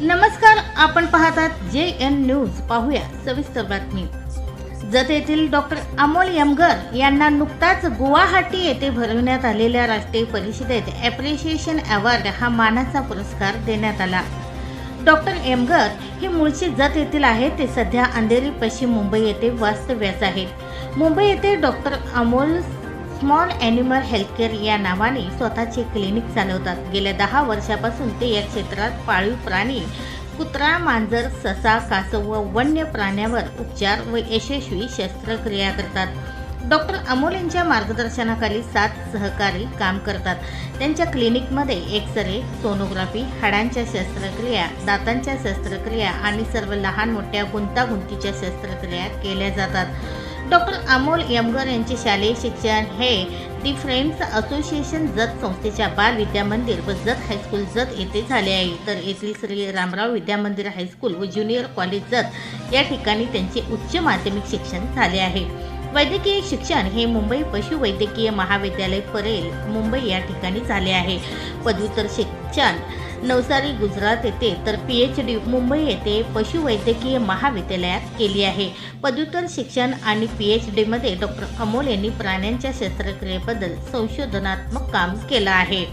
नमस्कार आपण पाहतात जे एन न्यूज. पाहूया सविस्तर बातमी. जत येथील डॉक्टर अमोल यमगर यांना नुकताच गुवाहाटी येथे भरविण्यात आलेल्या राष्ट्रीय परिषदेत ॲप्रिशिएशन अवॉर्ड हा मानाचा पुरस्कार देण्यात आला. डॉक्टर एमगर हे मूळचे जत येथील आहेत ते सध्या अंधेरी पश्चिम मुंबई येथे वास्तव्यास आहेत. मुंबई येथे doctor Amol small animal healthcare या नावाने स्वतःचे क्लिनिक चालवतात. गेल्या दहा वर्षापासून ते या क्षेत्रात पाळीव प्राणी कुत्रा मांजर ससा कासव व वन्य प्राण्यावर उपचार व यशस्वी शस्त्रक्रिया करतात. डॉक्टर अमोल यांच्या मार्गदर्शनाखाली सात सहकारी काम करतात. त्यांच्या क्लिनिकमध्ये एक्सरे सोनोग्राफी हाडांच्या शस्त्रक्रिया दातांच्या शस्त्रक्रिया आणि सर्व लहान मोठ्या गुंतागुंतीच्या शस्त्रक्रिया केल्या जातात. डॉक्टर अमोल यमगर यांचे शालेय शिक्षण हे दी फ्रेंड्स असोसिएशन जत संस्थेच्या बाल विद्या मंदिर व जत हायस्कूल जत येथे झाले आहे. तर येथील श्री रामराव विद्या मंदिर हायस्कूल व ज्युनियर कॉलेज जत या ठिकाणी त्यांचे उच्च माध्यमिक शिक्षण झाले आहे. वैद्यकीय शिक्षण हे मुंबई पशुवैद्यकीय महाविद्यालय परेल मुंबई या ठिकाणी झाले आहे. पदव्युत्तर शिक्षण नवसारी गुजरात येथे तर पी एच डी मुंबई येथे पशुवैद्यकीय महाविद्यालयात केली आहे. पदव्युत्तर शिक्षण आणि पी एच डीमध्ये डॉक्टर अमोल यांनी प्राण्यांच्या शस्त्रक्रियेबद्दल संशोधनात्मक काम केलं आहे.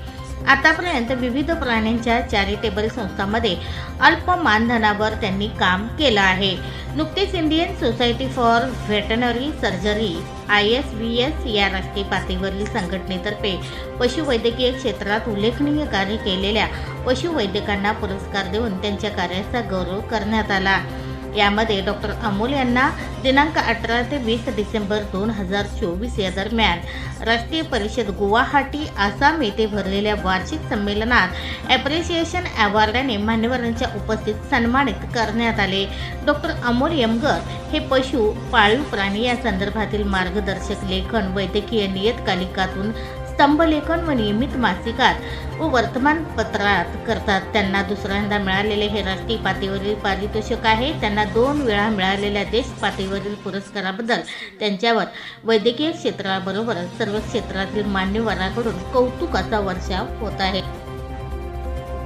आतापर्यंत विविध प्राण्यांच्या चॅरिटेबल संस्थांमध्ये अल्प मानधनावर त्यांनी काम केलं आहे. नुकतीच Indian society for veterinary surgery I S B S या राष्ट्रीय पातळीवरील संघटनेतर्फे पशुवैद्यकीय क्षेत्रात उल्लेखनीय कार्य केलेल्या पशुवैद्यकांना पुरस्कार देऊन त्यांच्या कार्याचा गौरव करण्यात आला. यामध्ये डॉक्टर अमोल यांना दिनांक अठरा ते वीस डिसेंबर दोन हजार चोवीस या दरम्यान राष्ट्रीय परिषद गुवाहाटी आसाम येथे भरलेल्या वार्षिक संमेलनात ॲप्रिशिएशन अवॉर्डाने मान्यवरांच्या उपस्थित सन्मानित करण्यात आले. डॉक्टर अमोल यमगर हे पशु पाळीव प्राणी या संदर्भातील मार्गदर्शक लेखन वैद्यकीय नियतकालिकातून स्तंभलेखन व नियमित मासिकात व वर्तमानपत्रात करतात. त्यांना दुसऱ्यांदा मिळालेले हे राष्ट्रीय पातळीवरील पारितोषिक आहे. त्यांना दोन वेळा मिळालेल्या देश पातळीवरील पुरस्काराबद्दल त्यांच्यावर वैद्यकीय क्षेत्राबरोबरच सर्व क्षेत्रातील मान्यवरांकडून कौतुकाचा वर्षाव होत आहे.